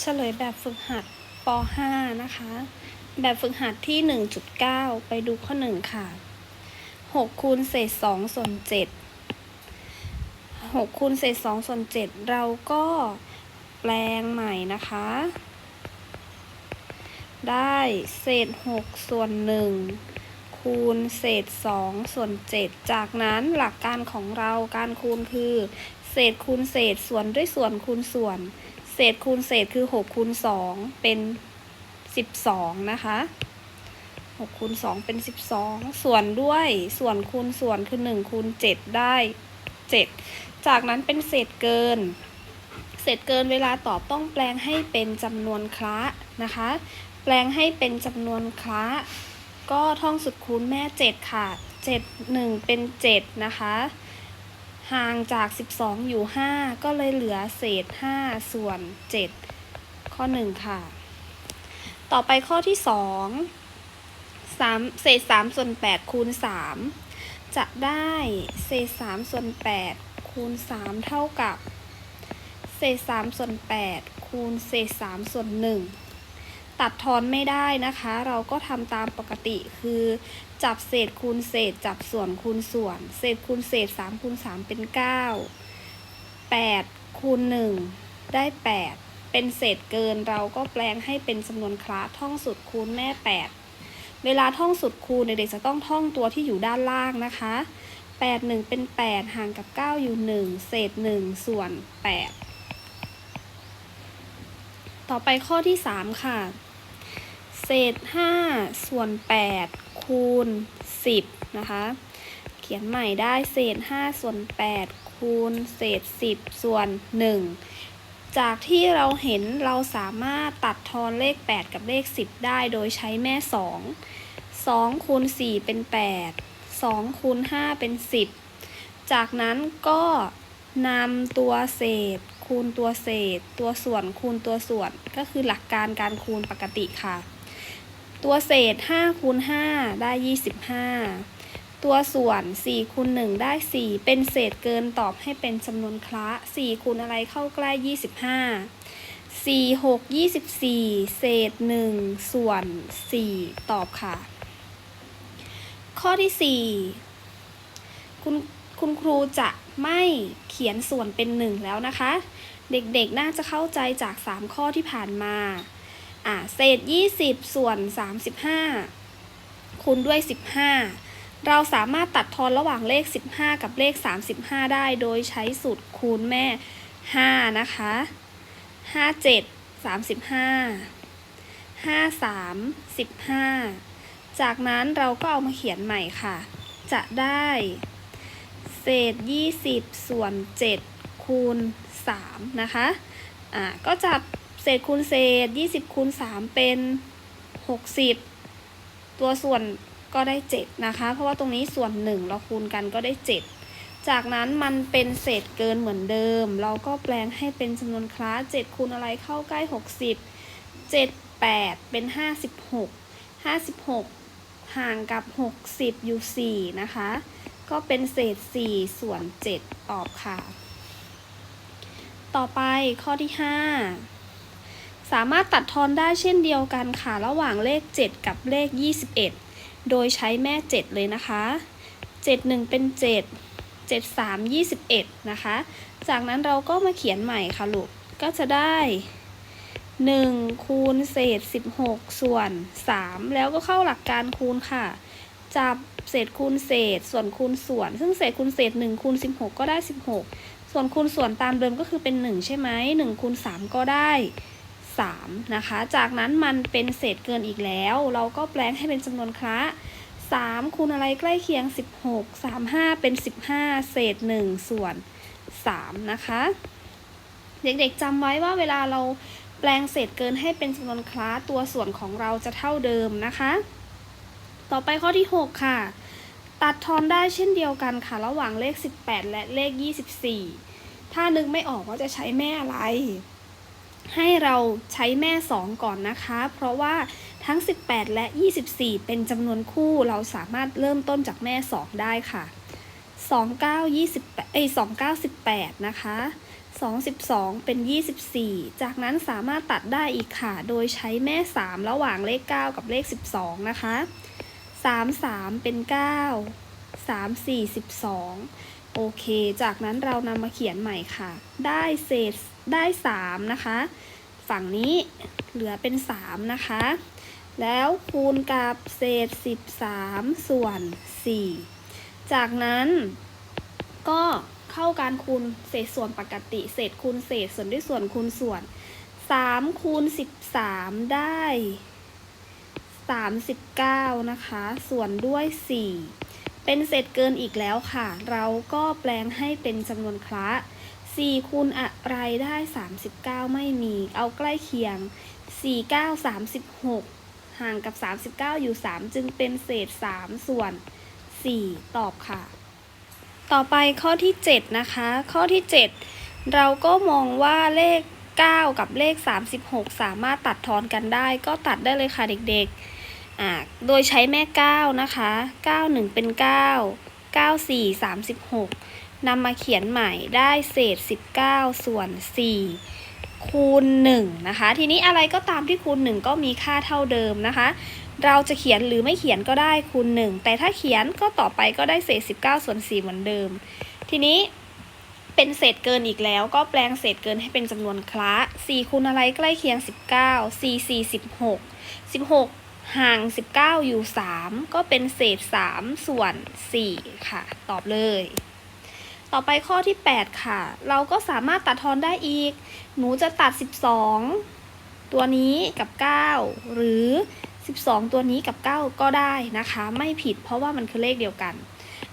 เฉลยแบบฝึกหัดป .5 นะคะ แบบฝึกหัดที่ 1.9 ไปดูข้อ 1 ค่ะ 6 คูณเศษ 2 ส่วน 7 6 คูณเศษ 2 ส่วน 7 เราก็แปลงใหม่นะคะ ได้เศษ 6 ส่วน 1 คูณเศษ 2 ส่วน 7 จากนั้นหลักการของเราการคูณคือ เศษคูณเศษส่วนด้วยส่วนคูณส่วน เศษคูณเศษคือ6คูณ2เป็น 12 นะคะ6คูณ2เป็น 12 ส่วนด้วยส่วนคูณส่วนคือ1คูณ7ได้ 7 จากนั้นเป็นเศษเกิน เศษเกินเวลาตอบต้องแปลงให้เป็นจำนวนคละนะคะ แปลงให้เป็นจำนวนคละก็ท่องสุดคูณแม่ 7 ค่ะ 7 1 เป็น 7 นะคะ ห่างจาก 12 อยู่ 5 ก็เลยเหลือเศษ 5 ส่วน 7 ข้อ 1 ค่ะ ต่อไปข้อที่ 2 3 เศษ 3 ส่วน 8 คูณ 3 จะได้เศษ 3 ส่วน 8 คูณ 3 เท่ากับ เศษ 3 ส่วน 8 คูณ เศษ 3 ส่วน 1 ตัดทอนไม่ได้นะคะ เราก็ทำตามปกติคือจับเศษคูณเศษ จับส่วนคูณส่วน เศษคูณเศษ3คูณ3เป็น 9 8คูณ1ได้ 8 เป็นเศษเกินเราก็แปลงให้เป็นจำนวนคละท่องสุดคูณแม่ 8 เวลาท่องสุดคูณเด็กๆจะต้องท่องตัวที่อยู่ด้านล่างนะคะ 8 1 เป็น 8 ห่างกับ 9 อยู่ 1 เศษ 1 ส่วน 8 ต่อไปข้อที่ 3 ค่ะ เศษ 5 ส่วน 8 คูณ 10 นะคะ เขียนใหม่ได้เศษ 5 ส่วน 8 คูณ เศษ 10 ส่วน 1 จากที่เราเห็นเราสามารถตัดทอนเลข 8 กับเลข 10 ได้โดยใช้แม่ 2 2คูณ4เป็น 8 2คูณ5เป็น 10 จากนั้นก็นำตัวเศษ คูณตัวเศษ ตัวส่วนคูณตัวส่วน ก็คือหลักการการคูณปกติค่ะ ตัวเศษ5คูณ5ได้ 25 ตัวส่วน4คูณ1ได้ 4 เป็นเศษเกินตอบให้เป็นจำนวนคละ4คูณอะไรเข้าใกล้ 25 4 6 24 เศษ 1 ส่วน 4 ตอบค่ะ ข้อที่ 4 คุณคุณครูจะไม่เขียนส่วนเป็น 1 แล้วนะคะ เด็กๆน่าจะเข้าใจจาก 3 ข้อที่ผ่านมา อ่าเศษ 20 ส่วน 35 คูณด้วย 15 เราสามารถตัดทอนระหว่างเลข 15 กับเลข 35 ได้โดยใช้สูตรคูณแม่ 5 นะคะ 5 7 35 5 3 15 จากนั้นเราก็เอามาเขียนใหม่ค่ะ จะได้เศษ 20 ส่วน 7 คูณ 3 นะคะ อ่า ก็จับเศษคูณเศษ20คูณ3เป็น60ตัวส่วนก็ได้7นะคะ เพราะว่าตรงนี้ส่วน1เราคูณกันก็ได้7จากนั้นมันเป็นเศษเกินเหมือนเดิม เราก็แปลงให้เป็นจำนวนคลาส7คูณอะไรเข้าใกล้ 60 7 8 เป็น 56 56 ห่างกับ 60 อยู่ 4 นะคะ ก็เป็นเศษ 4 ส่วน 7 ตอบค่ะ ต่อไปข้อที่ 5 สามารถตัดทอนได้เช่นเดียวกันค่ะ ระหว่างเลข 7 กับเลข 21 โดยใช้แม่ 7 เลยนะคะ 7 1 เป็น 7 7 3 21 นะคะ จากนั้นเราก็มาเขียนใหม่ค่ะลูก ก็จะได้ 1 คูณเศษ 16 ส่วน 3 แล้วก็เข้าหลักการคูณค่ะ จับเศษคูณเศษ ส่วนคูณส่วน ซึ่งเศษคูณเศษ 1 คูณ 16 ก็ได้ 16 ส่วนคูณส่วนตามเดิมก็คือเป็น 1 ใช่ไหม1คูณ3 ก็ได้ 3 นะคะ จากนั้นมันเป็นเศษเกินอีกแล้ว เราก็แปลงให้เป็นจำนวนคละ3คูณอะไรใกล้เคียง 16 3 5 เป็น 15 เศษ 1 ส่วน 3 นะคะ เด็กๆจำไว้ว่าเวลาเราแปลงเศษเกินให้เป็นจำนวนคลาสตัวส่วนของเราจะเท่าเดิมนะคะ ต่อไปข้อที่ 6 ค่ะ ตัดทอนได้เช่นเดียวกันค่ะ ระหว่างเลข 18 และเลข 24 ถ้านึกไม่ออกว่าจะใช้แม่อะไร ให้เราใช้แม่ 2 ก่อนนะคะ เพราะว่าทั้ง 18 และ 24 เป็นจำนวนคู่เราสามารถเริ่มต้นจากแม่ 2 ได้ค่ะ 29 28เอ้ย29 18 นะคะ2 12เป็น 24 จากนั้นสามารถตัดได้อีกค่ะ โดยใช้แม่ 3 ระหว่างเลข 9 กับเลข 12 นะคะ 3 3 เป็น 9 3 4 12 โอเค จากนั้นเรานำมาเขียนใหม่ค่ะ ได้เศษ ได้ 3 นะคะ ฝั่งนี้เหลือเป็น 3 นะคะ แล้วคูณกับเศษ 13 ส่วน 4 จากนั้นก็เข้าการคูณเศษส่วนปกติ เศษคูณเศษส่วนด้วยส่วนคูณส่วน3คูณ13 ได้ 39 นะคะ ส่วนด้วย 4 เป็นเศษเกินอีกแล้วค่ะ เราก็แปลงให้เป็นจำนวนคละ 4คูณอะไรได้ 39 ไม่มี เอาใกล้เคียง 4 9 36 ห่างกับ 39 อยู่ 3 จึงเป็นเศษ 3 ส่วน 4 ตอบค่ะ ต่อไปข้อที่ 7 นะคะ ข้อที่ 7 เราก็มองว่าเลข 9 กับเลข 36 สามารถตัดทอนกันได้ ก็ตัดได้เลยค่ะเด็กๆอ่าโดยใช้แม่ 9 นะคะ 9 1 เป็น 9 9 4 36 นำมาเขียนใหม่ได้เศษ 19 ส่วน 4 คูณ 1 นะคะ ทีนี้อะไรก็ตามที่คูณ 1 ก็มีค่าเท่าเดิมนะคะ เราจะเขียนหรือไม่เขียนก็ได้คูณ 1 แต่ถ้าเขียนก็ต่อไปก็ได้เศษ 19 ส่วน 4 เหมือนเดิม ทีนี้เป็นเศษเกินอีกแล้วก็แปลงเศษเกินให้เป็นจำนวนคละ4คูณอะไรใกล้เคียง 19 4 4 16 16ห่าง 19 อยู่ 3 ก็เป็นเศษ 3 ส่วน 4 ค่ะ ตอบเลย ต่อไปข้อที่ 8 ค่ะ เราก็สามารถตัดทอนได้อีก หนูจะตัด 12 ตัวนี้กับ 9 หรือ 12 ตัวนี้กับ 9 ก็ได้นะคะ ไม่ผิดเพราะว่ามันคือเลขเดียวกัน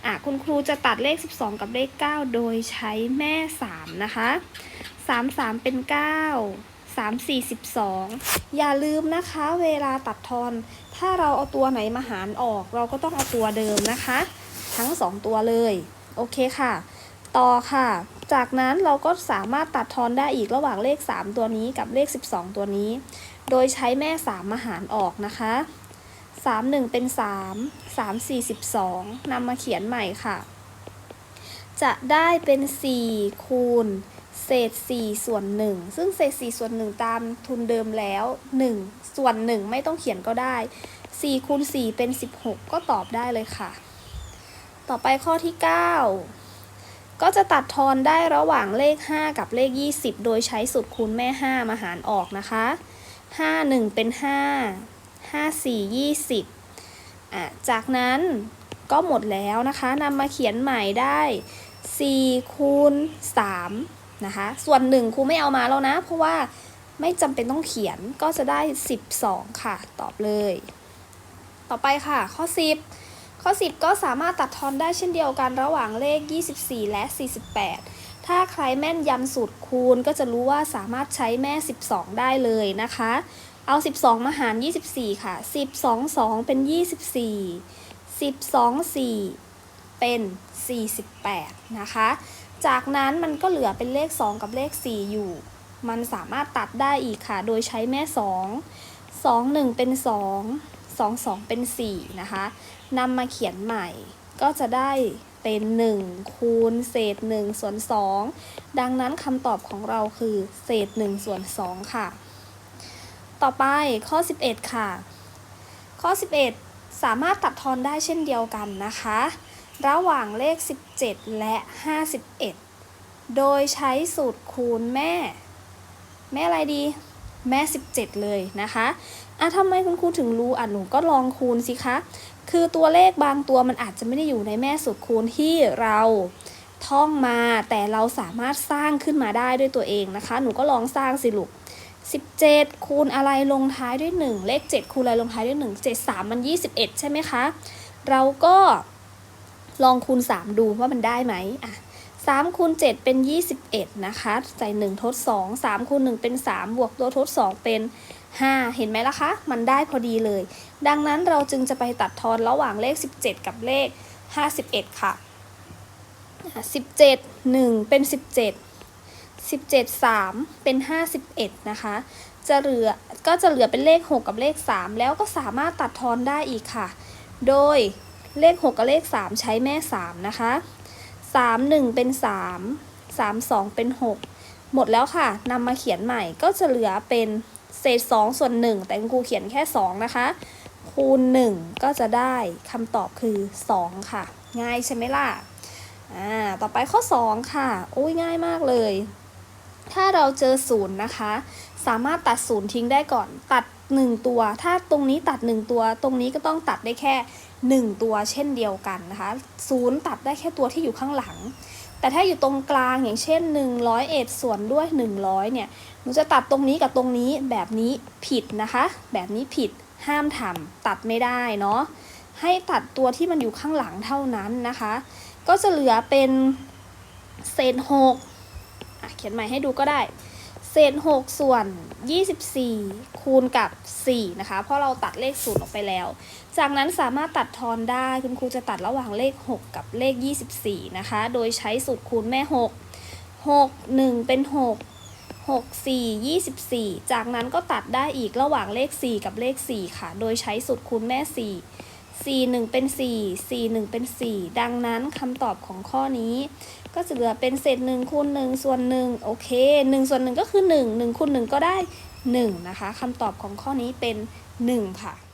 อะคุณครูจะตัดเลข 12 กับเลข 9 โดยใช้แม่ 3 นะคะ 3 3 เป็น 9 3 4 12 อย่าลืมนะคะเวลาตัดทอน ถ้าเราเอาตัวไหนมาหารออก เราก็ต้องเอาตัวเดิมนะคะ ทั้ง 2 ตัวเลย โอเคค่ะ ต่อค่ะ จากนั้นเราก็สามารถตัดทอนได้อีกระหว่างเลข 3 ตัวนี้กับเลข 12 ตัวนี้ โดยใช้แม่ 3 มาหารออกนะคะ 3 1 เป็น 3 3 4 12นำมาเขียนใหม่ค่ะ จะได้เป็น 4 คูณ เศษ 4 ส่วน 1 ซึ่งเศษ 4 ส่วน 1 ตามทุนเดิมแล้ว 1 ส่วน 1 ไม่ต้องเขียนก็ได้ 4คูณ 4 เป็น 16 ก็ตอบได้เลยค่ะ ต่อไปข้อที่ 9 ก็จะตัดทอนได้ระหว่างเลข 5 กับเลข 20 โดยใช้สูตรคูณแม่ 5 มาหารออกนะคะ 5 1 เป็น 5 5 4 20อะจากนั้นก็หมดแล้วนะคะนำมาเขียนใหม่ได้ 4 คูณ 3 นะคะ ส่วน 1ครูไม่เอามาแล้วนะ เพราะว่าไม่จำเป็นต้องเขียนก็จะได้ 12 ค่ะ ตอบเลย ต่อไปค่ะ ข้อ 10 ข้อ 10 ก็สามารถตัดทอนได้เช่นเดียวกันระหว่างเลข 24 และ 48 ถ้าใครแม่นยำสูตรคูณก็จะรู้ว่าสามารถใช้แม่ 12 ได้เลยนะคะ เอา 12 มาหาร 24 ค่ะ 12 2 เป็น 24 12 4 เป็น 48 นะคะ จากนั้นมันก็เหลือเป็นเลข 2 กับเลข 4 อยู่ มันสามารถตัดได้อีกค่ะ โดยใช้แม่ 2 2 1 เป็น 2 2 2 เป็น 4 นะคะนำมาเขียนใหม่ก็จะได้เป็น 1 คูณเศษ 1 ส่วน 2 ดังนั้นคำตอบของเราคือเศษ 1 ส่วน 2 ค่ะ ต่อไปข้อ 11 ค่ะ ข้อ 11 สามารถตัดทอนได้เช่นเดียวกันนะคะ ระหว่างเลข 17 และ 51 โดยใช้สูตรคูณแม่ แม่อะไรดี แม่ 17 เลยนะคะ อะทำไมคุณครูถึงรู้อะหนูก็ลองคูณสิคะ คือตัวเลขบางตัวมันอาจจะไม่ได้อยู่ในแม่สูตรคูณที่เราท่องมา แต่เราสามารถสร้างขึ้นมาได้ด้วยตัวเองนะคะ หนูก็ลองสร้างสิลูก17 คูณอะไรลงท้ายด้วย 1 เลข 7 คูณอะไรลงท้ายด้วย 1 7 3 มัน 21 ใช่ไหมคะ เราก็ลองคูณ 3 ดูว่ามันได้ไหมอะ3คูณ7เป็น 21 นะคะ ใส่ 1 ทด 2 3คูณ1เป็น 3 บวกตัวทด 2 เป็น 5 เห็นไหมล่ะคะ มันได้พอดีเลย ดังนั้นเราจึงจะไปตัดทอนระหว่างเลข 17 กับเลข 51ค่ะอะ 17 1 เป็น 17 17 3 เป็น 51 นะคะ จะเหลือก็จะเหลือเป็นเลข 6 กับเลข 3 แล้วก็สามารถตัดทอนได้อีกค่ะ โดยเลข 6 กับเลข 3 ใช้แม่ 3 นะคะ 3 1 เป็น 3 3 2 เป็น 6 หมดแล้วค่ะนำมาเขียนใหม่ก็จะเหลือเป็น เศษ 2 ส่วน 1 แต่คุณครูเขียนแค่ 2 นะคะ คูณ 1 ก็จะได้คำตอบคือ 2 ค่ะ ง่ายใช่ไหมล่ะอ่าต่อไปข้อ 2 ค่ะโอ้ยง่ายมากเลย ถ้าเราเจอศูนย์นะคะ สามารถตัดศูนย์ทิ้งได้ก่อนตัด 1 ตัว ถ้าตรงนี้ตัด 1 ตัว ตรงนี้ก็ต้องตัดได้แค่ 1 ตัวเช่นเดียวกันนะคะศูนย์ตัดได้แค่ตัวที่อยู่ข้างหลังแต่ถ้าอยู่ตรงกลางอย่างเช่น 100เอ็ดส่วนด้วย 100 เนี่ย หนูจะตัดตรงนี้กับตรงนี้แบบนี้ผิดนะคะ แบบนี้ผิดห้ามทำตัดไม่ได้เนาะให้ตัดตัวที่มันอยู่ข้างหลังเท่านั้นนะคะ ก็จะเหลือเป็นเศษหกเขียนใหม่ให้ดูก็ได้ เศษ6ส่วน 24 คูณกับ 4 นะคะ เพราะเราตัดเลข0ออกไปแล้ว จากนั้นสามารถตัดทอนได้คุณครูจะตัดระหว่างเลข 6 กับเลข 24 นะคะ โดยใช้สูตรคูณแม่ 6 6 1 เป็น 6 6 4 24 จากนั้นก็ตัดได้อีกระหว่างเลข 4 กับเลข 4 ค่ะ โดยใช้สูตรคูณแม่ 4 4 1 เป็น 4 4 1 เป็น 4 ดังนั้นคำตอบของข้อนี้ ก็จะเหลือเป็นเศษ1คูณ1ส่วน1โอเค1ส่วน1ก็คือ 1 1คูณ1ก็ได้ 1 นะคะคำตอบของข้อนี้เป็น 1 ค่ะ